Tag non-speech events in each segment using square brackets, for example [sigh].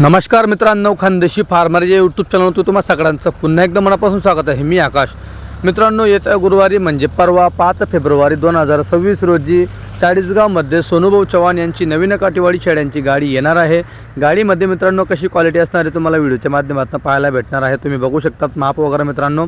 नमस्कार मित्रांनो खानदेशी फार्मर या यूट्यूब चॅनलवर तुम्हाला सगळ्यांचं पुन्हा एकदा मनापासून स्वागत आहे. मी आकाश. मित्रांनो येत्या गुरुवारी म्हणजे परवा पाच फेब्रुवारी दोन हजार सव्वीस रोजी चाळीसगावमध्ये सोनूभाऊ चव्हाण यांची नवीन काठीवाडी शेड्यांची गाडी येणार आहे. गाडीमध्ये मित्रांनो कशी क्वालिटी असणार आहे तुम्हाला व्हिडिओच्या माध्यमातून पाहायला भेटणार आहे. तुम्ही बघू शकतात माप वगैरे मित्रांनो.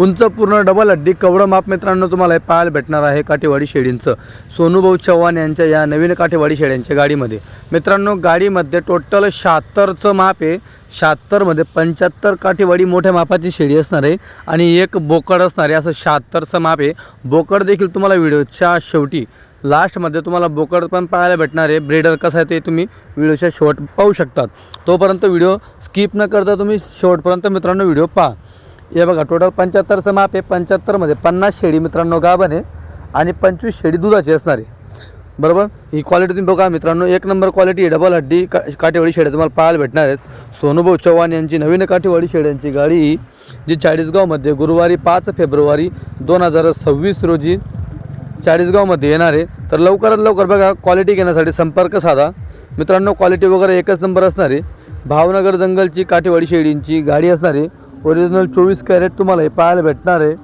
उंच पूर्ण डबल हड्डी. कवडं माप मित्रांनो तुम्हाला हे पाहायला भेटणार आहे काठेवाडी शेळींचं. सोनूभाऊ चव्हाण यांच्या या नवीन काठेवाडी शेळ्यांच्या गाडीमध्ये. मित्रांनो गाडीमध्ये टोटल शहात्तरचं माप आहे. शहात्तरमध्ये पंच्याहत्तर काठेवाडी मोठ्या मापाची शेळी असणार आहे आणि एक बोकड असणार आहे. असं शहात्तरचं माप आहे. बोकड देखील तुम्हाला व्हिडिओच्या शेवटी लास्टमध्ये तुम्हाला बोकड पण पाहायला भेटणार आहे. ब्रेडर कसं आहे ते तुम्ही व्हिडिओच्या शेवट पाहू शकतात. तोपर्यंत व्हिडिओ स्किप न करता तुम्ही शेवटपर्यंत मित्रांनो व्हिडिओ पहा. हे बघा टोटल पंच्याहत्तरचं माप आहे. पंच्याहत्तरमध्ये पन्नास शेळी मित्रांनो गाभण आहे आणि पंचवीस शेळी दुधाची असणार आहे. बरोबर? ही क्वालिटी तुम्ही बघा मित्रांनो एक नंबर क्वालिटी डबल हड्डी का काठेवाडी शेळ्या तुम्हाला पाहायला भेटणार आहेत. सोनूभाऊ चव्हाण यांची नवीन काठेवाडी शेळ्यांची गाडी जी चाळीसगावमध्ये गुरुवारी पाच फेब्रुवारी दोन हजार सव्वीस रोजी चाळीसगावमध्ये येणार आहे. तर लवकरात लवकर बघा क्वालिटी घेण्यासाठी संपर्क साधा. मित्रांनो क्वालिटी वगैरे एकच नंबर असणार आहे. भावनगर जंगलची काठेवाडी शेळींची गाडी असणार आहे. ओरिजिनल चोवीस कॅरेट तुम्हाला हे पाहायला भेटणार आहे.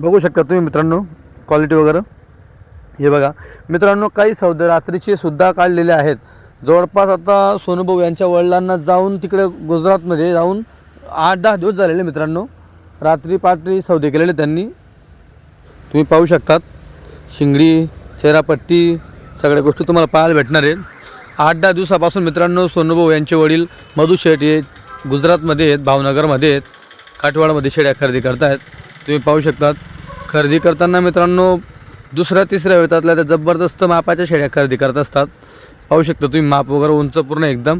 बघू शकता तुम्ही मित्रांनो क्वालिटी वगैरे. हे बघा. मित्रांनो काही सौदे रात्रीचे सुद्धा काढलेले आहेत. जवळपास आता सोनूभाऊ यांच्या वडिलांना जाऊन तिकडे गुजरातमध्ये जाऊन आठ दहा दिवस झालेले मित्रांनो. रात्री पात्री सौदे केलेले त्यांनी. तुम्ही पाहू शकतात. शिंगडी चेहरापट्टी सगळ्या गोष्टी तुम्हाला पाहायला भेटणार आहेत. आठ दहा दिवसापासून मित्रांनो सोनूभाऊ यांचे वडील मधु शेठ हे गुजरातमध्ये आहेत भावनगरमध्ये आहेत. काठवाडमध्ये शेळ्या खरेदी करतायत. तुम्ही पाहू शकतात खरेदी करताना मित्रांनो दुसऱ्या तिसऱ्या वेळातल्या त्या जबरदस्त मापाच्या शेळ्या खरेदी करत असतात. पाहू शकता तुम्ही माप वगैरे उंच पूर्ण एकदम.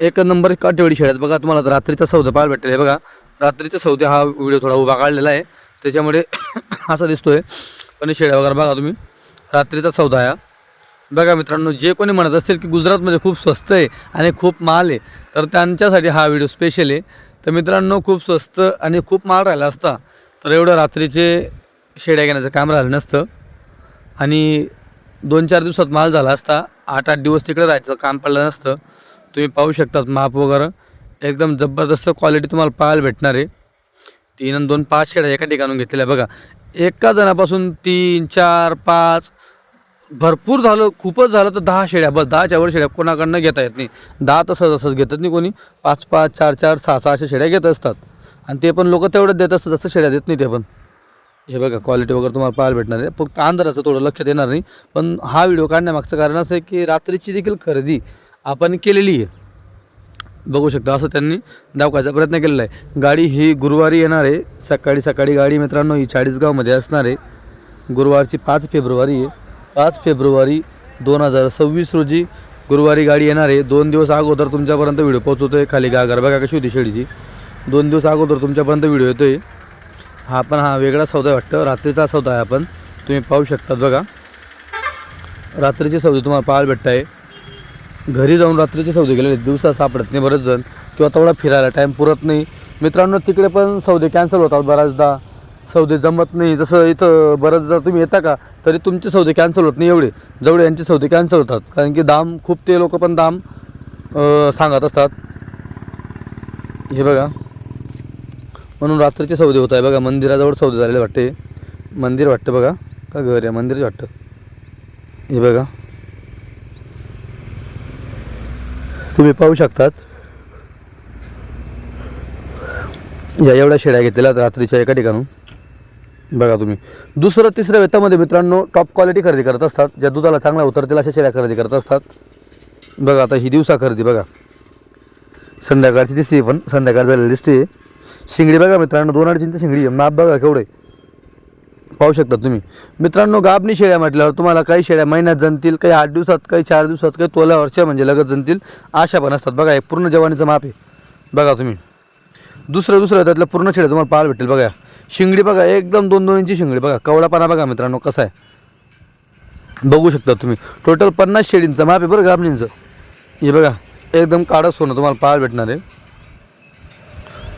एक नंबर काठेवाडी शेळ्यात बघा तुम्हाला रात्रीचा सौदा पाहायला भेटेल. हे बघा रात्रीचा सौदा हा व्हिडिओ थोडा उभा काढलेला आहे. त्याच्यामुळे [coughs] असा दिसतोय. पण शेळ्या वगैरे बघा तुम्ही रात्रीचा सौदा आहे बघा मित्रांनो जे कोणी म्हणत असतील की गुजरातमध्ये खूप स्वस्त आहे आणि खूप माल आहे तर त्यांच्यासाठी हा व्हिडिओ स्पेशल आहे. तर मित्रांनो खूप स्वस्त आणि खूप माल राहिला असता तर एवढं रात्रीचे शेड्या घेण्याचं काम राहिलं नसतं. आणि दोन चार दिवसात माल झाला असता आठ आठ दिवस तिकडे राहायचं काम पडलं नसतं. तुम्ही पाहू शकतात माप वगैरे. एकदम जबरदस्त क्वालिटी तुम्हाला पाहायला भेटणार आहे. तीन आणि दोन पाच शेड्या एका ठिकाणून घेतलेल्या. बघा एका जणापासून तीन चार पाच भरपूर झालं खूपच झालं तर दहा शेड्या बस दहाच्या वर शेड्या कोणाकडनं घेता येत नाही. दहा तसं तसंच घेतात नाही कोणी. पाच पाच चार चार सहा सहा अशा शेड्या घेत असतात. आणि ते पण लोक तेवढं देत असतात जसं शेड्या देत नाही ते पण. हे बघा क्वालिटी वगैरे तुम्हाला पाहायला भेटणार आहे. फक्त अंधाराचं थोडं लक्षात येणार नाही. पण हा व्हिडिओ काढण्यामागचं कारण असं आहे की रात्रीची देखील खरेदी आपण केलेली आहे. बघू शकता असं त्यांनी दाखवायचा प्रयत्न केलेला आहे. गाडी ही गुरुवारी येणार आहे. सकाळी सकाळी गाडी मित्रांनो ही चाळीसगावमध्ये असणार आहे. गुरुवारची पाच फेब्रुवारी आहे. पाच फेब्रुवारी दोन हजार सव्वीस रोजी गुरुवारी गाडी येणार आहे. दोन दिवस अगोदर तुमच्यापर्यंत व्हिडिओ पोहोचवतो आहे खाली गागर बघा कशी होती शेळीची दोन दिवस अगोदर तुमच्यापर्यंत व्हिडिओ येतो आहे हा पण हा वेगळा सौदा आहे वाटतं. रात्रीचा सौदा आहे आपण. तुम्ही पाहू शकतात बघा. रात्रीचे सौदे तुम्हाला पाहायला भेटत आहे घरी जाऊन रात्रीचे सौदे गेलेले दिवसा सापडत नाही बरेच जण. किंवा तेवढा फिरायला टाईम पुरत नाही. मित्रांनो तिकडे पण सौदे कॅन्सल होतात बऱ्याचदा. सौदे जमत नाही. जसं इथं बऱ्याचदा तुम्ही येता का तरी तुमचे सौदे कॅन्सल होत नाही एवढे. जेवढे यांचे सौदे कॅन्सल होतात. कारण की दाम खूप ते लोक पण दाम सांगत असतात. हे बघा. म्हणून रात्रीचे सौदे होत आहे बघा. मंदिराजवळ सौदे झालेले वाटते. मंदिर वाटतं बघा. का घर आहे? मंदिरच वाटतं. हे बघा. तुम्ही पाहू शकतात. या एवढ्या शेड्या घेतलेल्या रात्रीच्या एका ठिकाणून. बघा तुम्ही. दुसरं तिसऱ्या वेतामध्ये मित्रांनो टॉप क्वालिटी खरेदी करत असतात. ज्या दुधाला चांगला उतरतील अशा शेळ्या खरेदी करत असतात. बघा आता ही दिवसा खरेदी बघा. संध्याकाळची दिसते पण. संध्याकाळ झालेली दिसते शिंगडी बघा मित्रांनो दोन अडीच इंच शिंगडी आहे. माप बघा केवढे पाहू शकता तुम्ही. मित्रांनो गाबणी शेळ्या म्हटल्यावर तुम्हाला काही शेळ्या महिन्यात जणतील काही आठ दिवसात काही चार दिवसात काही तोल्या वर्षा म्हणजे लगत जणतील अशा पण असतात. बघा हे पूर्ण जवानीचं माप आहे. बघा तुम्ही. दुसरं दुसरं त्यातलं पूर्ण शेळ्या तुम्हाला पाहायला भेटेल. बघा. शिंगडी बघा एकदम दोन दोन इंची शिंगडी बघा. कवडापाना बघा मित्रांनो कसा आहे. बघू शकता तुम्ही. टोटल पन्नास शेडींचं माप आहे बरं गाबणींचं. हे बघा एकदम काळं सोनं तुम्हाला पाहायला भेटणार आहे.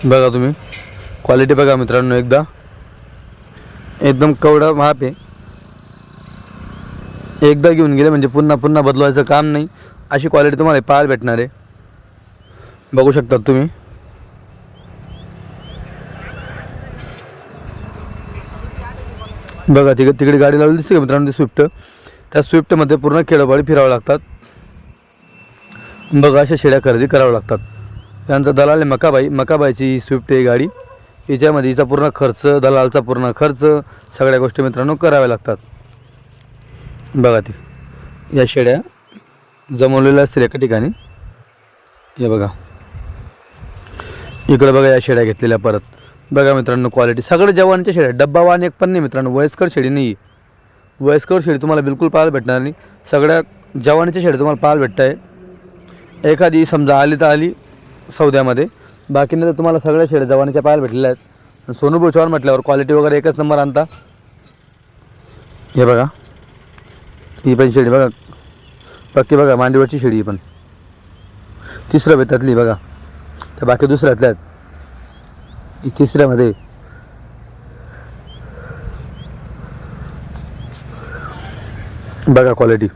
बघा तुम्ही. क्वालिटी बघा मित्रांनो एकदा. एकदम कवडा माप आहे. एकदा घेऊन गेले म्हणजे पुन्हा पुन्हा बदलवायचं काम नाही. अशी क्वालिटी तुम्हाला पाहायला भेटणार आहे. बघू शकता तुम्ही. बघा तिकडे तिकडे गाडी लावली दिसते का मित्रांनो? ती स्विफ्ट त्या स्विफ्टमध्ये पूर्ण खेडोपाडी फिरावं लागतात. बघा अशा शेड्या खरेदी कराव्या लागतात. त्यानंतर दलाल आहे मकाबाई. मकाबाईची ही स्विफ्ट आहे गाडी. याच्यामध्ये हिचा पूर्ण खर्च दलालचा पूर्ण खर्च सगळ्या गोष्टी मित्रांनो कराव्या लागतात. बघा ती. या शेड्या जमवलेल्या असतील एका ठिकाणी. हे बघा. इकडं बघा या शेड्या घेतलेल्या परत. बघा मित्रांनो क्वालिटी सगळ्या जवानच्या शेळ्या डब्बावान एक पण नाही मित्रांनो वयस्कर शेळी नाही वयस्कर शेडी तुम्हाला बिलकुल पाहायला भेटणार नाही. सगळ्या जवानीच्या शेड्या तुम्हाला पाहायला भेटत आहे. एखादी समजा आली तर आली सौद्यामध्ये. बाकी तर तुम्हाला सगळ्या शेड्या जवानीच्या पाहायला भेटलेल्या आहेत. सोनू भोचवान म्हटल्यावर क्वालिटी वगैरे एकच नंबर आणता. हे बघा. ही पण शेडी बघा. पक्की बघा मांडीवरची शेळी ही पण. तिसऱ्या बेतातली बघा. त्या बाकी दुसऱ्यातल्या आहेत. तिसऱ्यामध्ये बघा क्वालिटी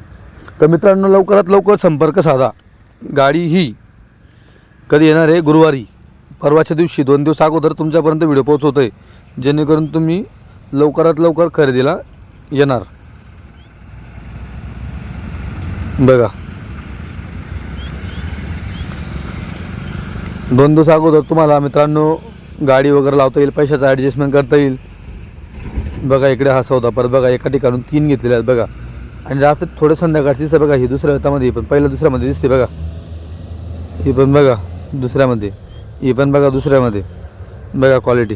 तर मित्रांनो लवकरात लवकर संपर्क साधा गाडी ही कधी येणार आहे गुरुवारी परवाच्या दिवशी दोन दिवस अगोदर तुमच्यापर्यंत व्हिडिओ पोहोचवतो आहे जेणेकरून तुम्ही लवकरात लवकर खरेदीला येणार बघा दोन दिवस अगोदर तुम्हाला मित्रांनो गाडी वगैरे लावता येईल पैशाचं ॲडजस्टमेंट करता येईल. बघा इकडे हा सौदा परत बघा एका ठिकाणून तीन घेतलेले आहेत बघा. आणि रात्र थोडं संध्याकाळची दिसतं बघा ही दुसऱ्या हातामध्ये पण पहिल्या दुसऱ्यामध्ये दिसते बघा. ही पण बघा दुसऱ्यामध्ये. ही पण बघा दुसऱ्यामध्ये. बघा क्वालिटी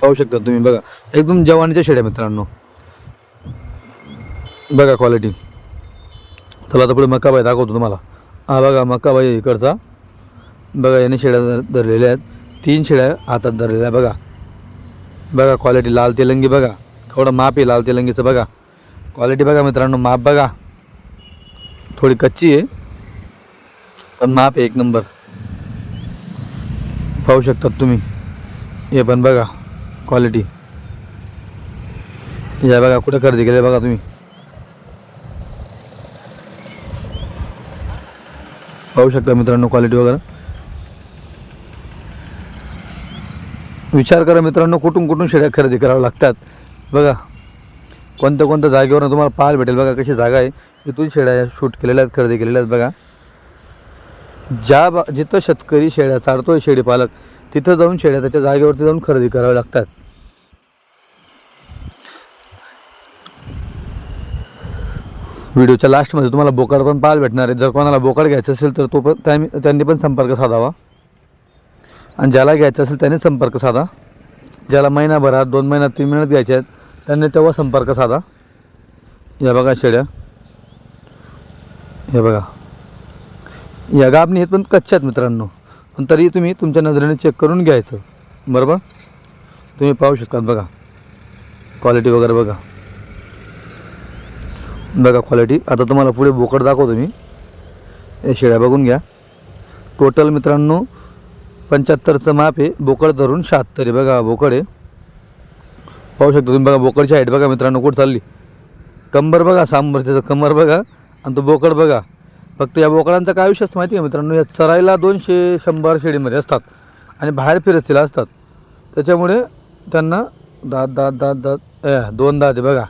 पाहू शकता तुम्ही बघा. एकदम जवानीच्या शेड्या मित्रांनो. बघा क्वालिटी चला आता पुढे मक्काबाई दाखवतो तुम्हाला. हा बघा मक्काबाई इकडचा. बघा याने शेड्या धरलेल्या आहेत. तीन शिळ्या हातात धरलेल्या बघा. बघा क्वालिटी लाल तेलंगी बघा. थोडं माप आहे लाल तेलंगीचं बघा. क्वालिटी बघा मित्रांनो माप बघा. थोडी कच्ची आहे पण माप आहे एक नंबर. पाहू शकतात तुम्ही. हे पण बघा क्वालिटी या बघा कुठं खरेदी केले बघा तुम्ही. पाहू शकता मित्रांनो क्वालिटी वगैरे. विचार करा मित्रांनो कुठून कुठून शेड्या खरेदी कराव्या लागतात. बघा कोणत्या कोणत्या जागेवर तुम्हाला पाहायला भेटेल. बघा कशी जागा आहे. तिथून शेड्या शूट केलेल्या आहेत खरेदी केलेल्या आहेत बघा. ज्या बा जिथं शेतकरी शेळ्या चारतोय शेळी पालक तिथं जाऊन शेळ्या त्याच्या जागेवरती जाऊन खरेदी कराव्या लागतात. व्हिडिओच्या लास्टमध्ये तुम्हाला बोकाड पण पाहायला भेटणार आहे. जर कोणाला बोकाड घ्यायचं असेल तर तो पण त्यांनी त्यांनी पण संपर्क साधावा. आणि ज्याला घ्यायचं असेल त्याने संपर्क साधा. ज्याला महिनाभरात दोन महिन्यात तीन महिन्यात घ्यायचे आहेत त्यांनी तेव्हा संपर्क साधा. या बघा शेड्या. हे बघा. या गाबणी आहेत पण कच्च्या आहेत मित्रांनो. पण तरी तुम्ही तुमच्या नजरेने चेक करून घ्यायचं. बरोबर? तुम्ही पाहू शकता बघा. क्वालिटी वगैरे बघा. बघा क्वालिटी आता तुम्हाला पुढे बोकड दाखवतो मी. हे शेळ्या बघून घ्या. टोटल मित्रांनो पंच्याहत्तरचं माप आहे. बोकड धरून शहात्तर आहे. बघा बोकड आहे. पाहू शकता तुम्ही. बघा बोकडची हाईट बघा मित्रांनो कुठं चालली? कंबर बघा सांबर त्याचं कंबर बघा आणि तो बोकड बघा. फक्त या बोकडांचं काय आयुष्य असतं माहिती आहे का मित्रांनो? या चरायला दोनशे शंभर शेळीमध्ये असतात आणि बाहेर फिरस्तीला असतात. त्याच्यामुळे त्यांना दात दात दात दात दोन दात आहे बघा.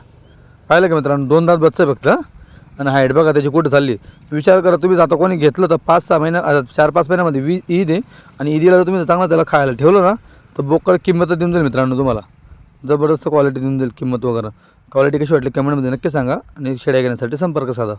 पाहिलं का मित्रांनो? दोन दात बच्चं आहे फक्त आणि हाईट बघा त्याची कुठं चालली? विचार करा तुम्ही आता कोणी घेतलं तर पाच सहा महिन्या चार पाच महिन्यामध्ये वी ईद आहे आणि ईदीला जर तुम्ही चांगलं त्याला खायला ठेवलं ना तर बोकड किंमत देऊन जाईल मित्रांनो तुम्हाला. जबरदस्त क्वालिटी देऊन जाईल किंमत वगैरे. क्वालिटी कशी वाटली कमेंटमध्ये नक्की सांगा आणि शेड्या घेण्यासाठी संपर्क साधा.